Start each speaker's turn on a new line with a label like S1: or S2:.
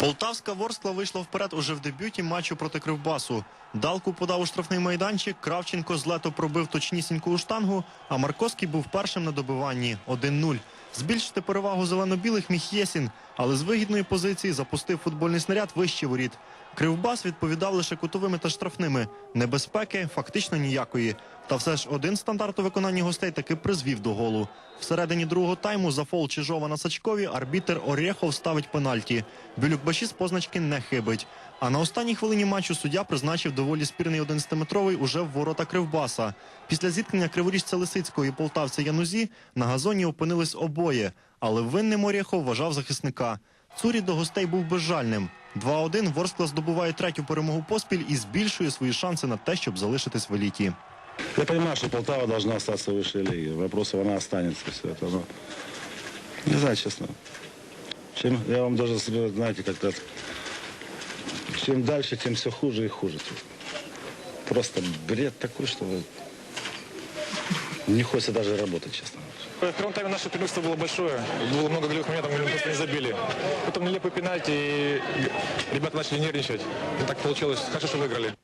S1: Полтавська Ворскла вийшла вперед уже в дебюті матчу проти Кривбасу. Далку подав у штрафний майданчик, Кравченко з лето пробив точнісіньку у штангу, а Марковський був першим на добиванні 1-0. Збільшити перевагу зелено-білих міг Єсін, але з вигідної позиції запустив футбольний снаряд вище воріт. Кривбас відповідав лише кутовими та штрафними. Небезпеки фактично ніякої. Та все ж один стандарт у виконанні гостей таки призвів до голу. Всередині другого тайму за фол Чижова на Сачкові арбітер Орєхов ставить пенальті. Бюлюкбаші з позначки не хибить. А на останній хвилині матчу суддя призначив доволі спірний 11-метровий уже в ворота Кривбаса. Після зіткнення криворіжця Лисицького і полтавця Янузі на газоні опинились обоє, але винним Орєхов вважав захисника. Цурі до гостей був безжальним. 2-1 Ворскла здобуває третю перемогу поспіль і збільшує свої шанси на те, щоб залишитись в еліті.
S2: Я понимаю, что Полтава должна остаться в высшей лиге. Вопросов она останется все это. Но... Не знаю, честно. Чем, я вам даже, знаете, как-то... Чем дальше, тем все хуже и хуже. Просто бред такой, что не хочется даже работать, честно.
S3: В первом тайме наше преимущество было большое. Было много голевых моментов, мы просто не забили. Потом нелепый пенальти, и ребята начали нервничать. И так получилось. Хорошо, что выиграли.